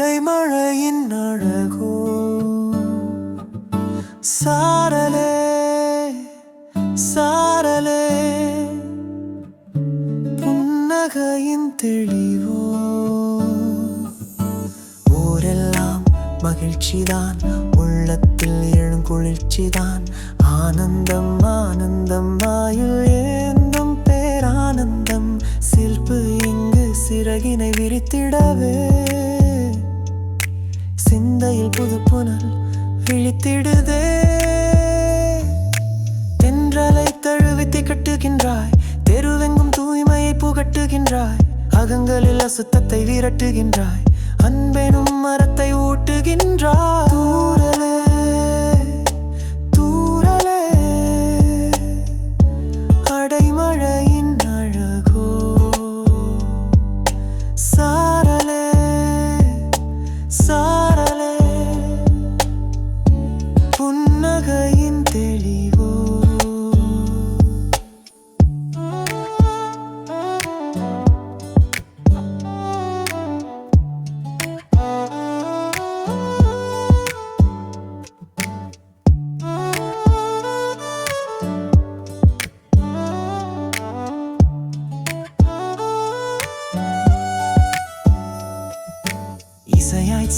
நடைமழையின் அழகோ? சாரலே சாரலே புன்னகையின் தெளிவோ? ஊரெல்லாம் மகிழ்ச்சிதான் உள்ளத்தில் எழுங்குளிர்ச்சிதான் ஆனந்தம் ஆனந்தம் வாயில் ஏந்தம் பேரானந்தம். சில்பு இங்கு சிறகினை விரித்திடவே. சிந்தையில் புது புனல் விழித்திடுதே. தென்றலை தழுவி திகட்டுகின்றாய். தெருவெங்கும் தூய்மையை புகட்டுகின்றாய். அகங்களில் அசுத்தத்தை விரட்டுகின்றாய். அன்பெனும் மரத்தை ஊட்டுகின்றாய்.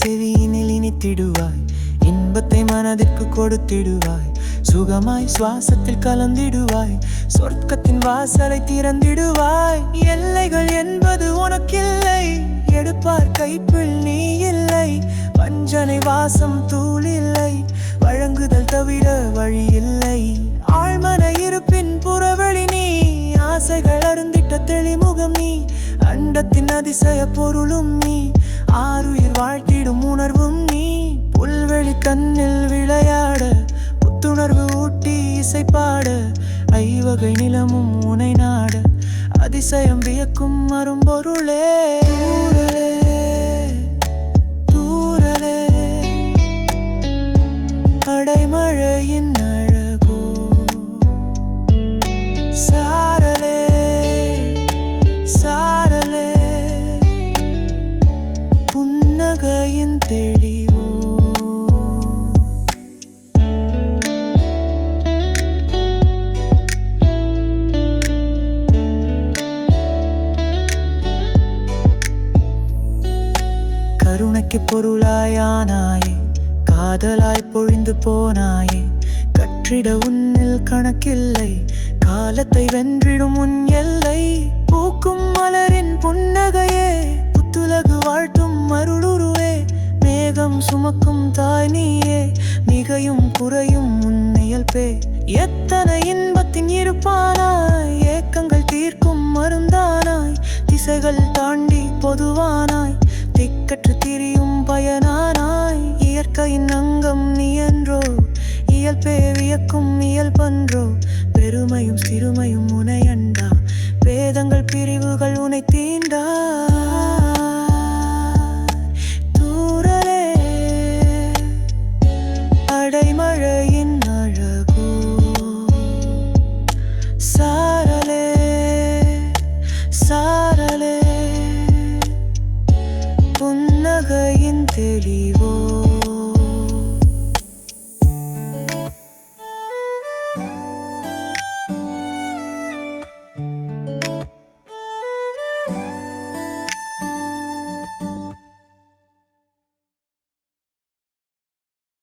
செவியினில் இனித்திடுவாய். இன்பத்தை மனதிற்கு கொடுத்திடுவாய். சுகமாய் சுவாசத்தில் கலந்திடுவாய். சொர்க்கத்தின் வாசலை திறந்திடுவாய். எல்லைகள் என்பது உனக்கில்லை. எடுப்பார் கைப்பில் நீ இல்லை. வஞ்சனை வாசம் தூள் இல்லை. வழங்குதல் தவிர வழி இல்லை. ஆழ்மன இருப்பின் புறவழி நீ. ஆசைகள் அருந்திட்ட தெளிமுகம் நீ. அண்டத்தின் அதிசய பொருளும் நீ. ஆறுயிர் வாழ்த்திடும் உணர்வும் நீ. புல்வெளி தன்னில் விளையாட புத்துணர்வு ஊட்டி இசைப்பாட ஐவகை நிலமும் உனை நாட அதிசயம் வியக்கும் அரும்பொருளே. புன்னகையின் தெளிவோ? கருணைக்கு பொருளாயானாயே காதலாய் பொழிந்து போனாயே கற்றிட உன்னில் கணக்கில்லை காலத்தை வென்றிடும் உன் எல்லை. வண்டி பொதுவானாய் திக்கற்று திரியும் பயனானாய் இயற்கையின் அங்கம் நீ என்றோ இயல் பேவியக்கும் இயல் பெருமையும் சிறுமையும் உனை வேதங்கள் பிரிவுகள் உனை தீண்டா. அடைமழையின் அழகோ சா